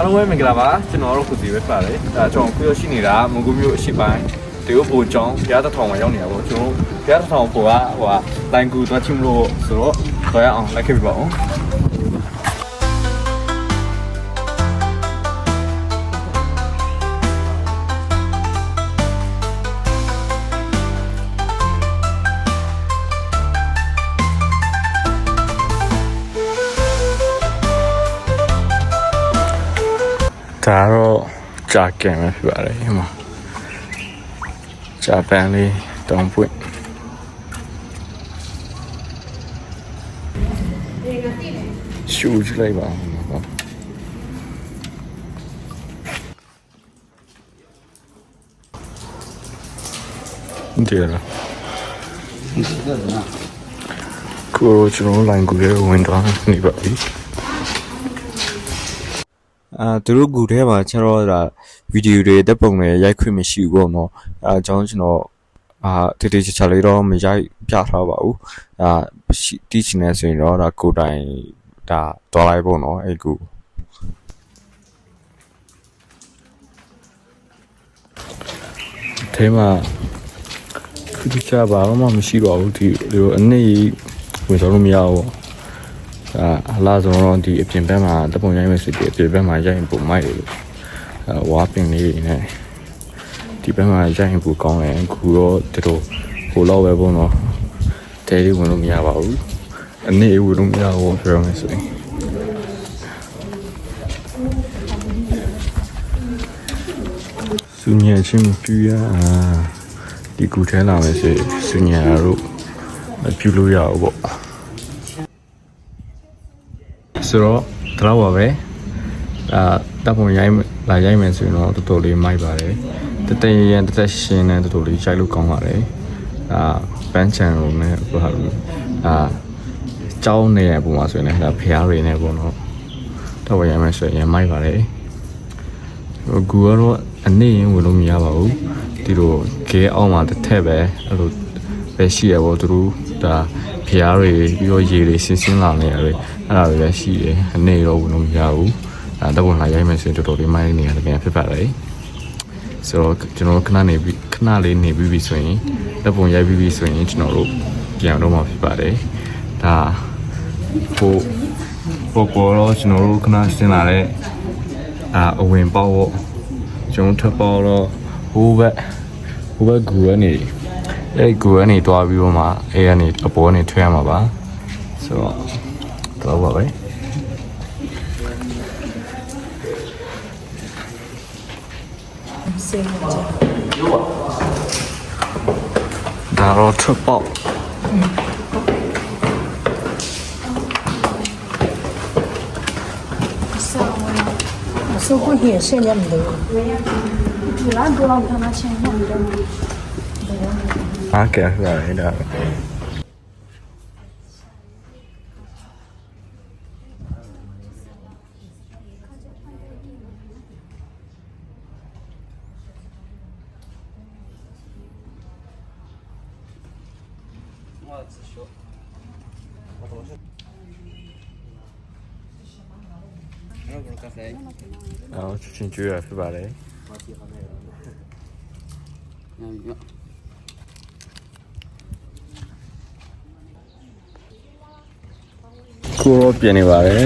အားလုံးပဲမင်္ဂလာပါကျွန်တော်တို့ခုစီပဲပါတယ်ဒါကျွန်တော်ခုရရှိနေတာမုံကူမျိုးအရှိပိုင်းတေယိုဘိုကျောင်းဘုရားတစ်ထောင်မှာရောက်နေတာပေါ့ကျွန်တော်ဘုရားတစ်ထောင်ပေါ်ကဟိုဟာလိုင်ကူသွားချင်းမလို့ဆိုတော့တော့ရအောင်လိုက်ခဲ့ပြပါဦး ဒါတော့ကြာကန်ပဲဖြစ်ပါတယ်ဟိမှာကြာပန်လေးတောင်းပွင့်ရှူကြည့်လိုက်ပါဦးနော်ဒီရလားကိုကျွန်တော်လိုင်းကူရဲ့ဝင်တော့နေပါပြီ အာသူတို့ဂူထဲမှာကျတော့ဒါဗီဒီယိုတွေတက်ပုံတွေရိုက်ခွင့်မရှိဘူးပေါ့နော်အဲအကြောင်းကျွန်တော်အာတတိချာချာလေးတော့မရိုက်ပြထားပါဘူးအာရှိတီးချင်နေဆိုရင်တော့ဒါကိုယ်တိုင်ဒါတော်လိုက်ပေါ့နော်အဲ့ကူထဲမှာခုတခြားဘာမှမရှိပါဘူးဒီလိုအနည်းဝင်ဆောင်လို့မရဘူးပေါ့ အာအလားဆုံးတော့ဒီအပြင်ဘက်မှာတပုံရိုင်းမဲ့စစ်ဒီအပြင်ဘက်မှာရိုက်ရင်ပုံမိုက်တယ်လို့အဲဝါပင်လေးတွေနဲ့ဒီဘက်မှာရိုက်ရင်ပုံကောင်းတယ်အခုတော့တူတူဟိုလောက်ပဲပေါ့နော်တဲလေးဝင်လို့မရပါဘူးအနေဝင်လို့မရဘူးပြောရမယ်ဆိုရင်စူညံချင်းမပြူရအာဒီကူထဲလာမယ်ဆိုစူညံတို့မပြူလို့ရဘူးပေါ့ ဆိုတော့ဒီလောက်ပါပဲအာတပ်ပုံရိုင်းလာရိုင်းမယ်ဆိုရင်တော့တော်တော်လေးမိုက်ပါတယ်တတရရန်တသက်ရှင်နဲ့တော်တော်လေးရိုက်လို့ကောင်းပါတယ်အာပန်းချန်လိုနဲ့ဟိုဟာလိုအာကြောင်းနေတဲ့ပုံမှာဆိုရင်လည်းဒါဖျားတွေနဲ့ပေါ့နော်တပ်ပုံရိုင်းမယ်ဆိုရင်မိုက်ပါတယ်ဟိုကူကတော့အနေရင်ဝင်လို့မရပါဘူးဒီလိုကဲအောင်မှာတစ်ထက်ပဲအဲ့လိုပဲရှိရပေါ့သူတို့ဒါ ဖျားတွေပြီးတော့ရေတွေဆင်းဆင်းလာနေရတယ်အဲ့ဒါတွေလည်းရှိတယ်အနေတော့ဝင်လို့မရဘူးအဲတော့ဝင်လာရိုက်မယ်ဆိုရင်တော်တော်လေးမိုင်းနေရတယ်ပြန်ဖြစ်ပါတယ်ဆိုတော့ကျွန်တော်တို့ခဏနေပြီးခဏလေးနေပြီးပြီဆိုရင်တပ်ပုံရိုက်ပြီးပြီဆိုရင်ကျွန်တော်တို့ပြန်တော့မှာဖြစ်ပါတယ်ဒါဟိုပေါ်ပေါ်တော့ကျွန်တော်တို့ခဏဆင်းလာတဲ့အာအဝင်ပေါက်ပေါ့ကျွန်တော်ထပ်ပေါက်တော့ဟိုဘက်ဟိုဘက်ဂူကနေ အဲ့ဂူကနေတွားပြီးတော့မှအဲ့ကနေအပေါ်ကနေထွက်ရမှာပါဆိုတော့တော့ပါပဲ ဒါတော့ထွက်ပေါက် 收过也是人的，ဒီလားတော့တော့မချင်းနေတယ် အားကဲရတယ်ဒါပဲအော်ချင်းကျွေးရဖြစ်ပါလေ ကိုရောပြင်နေပါတယ်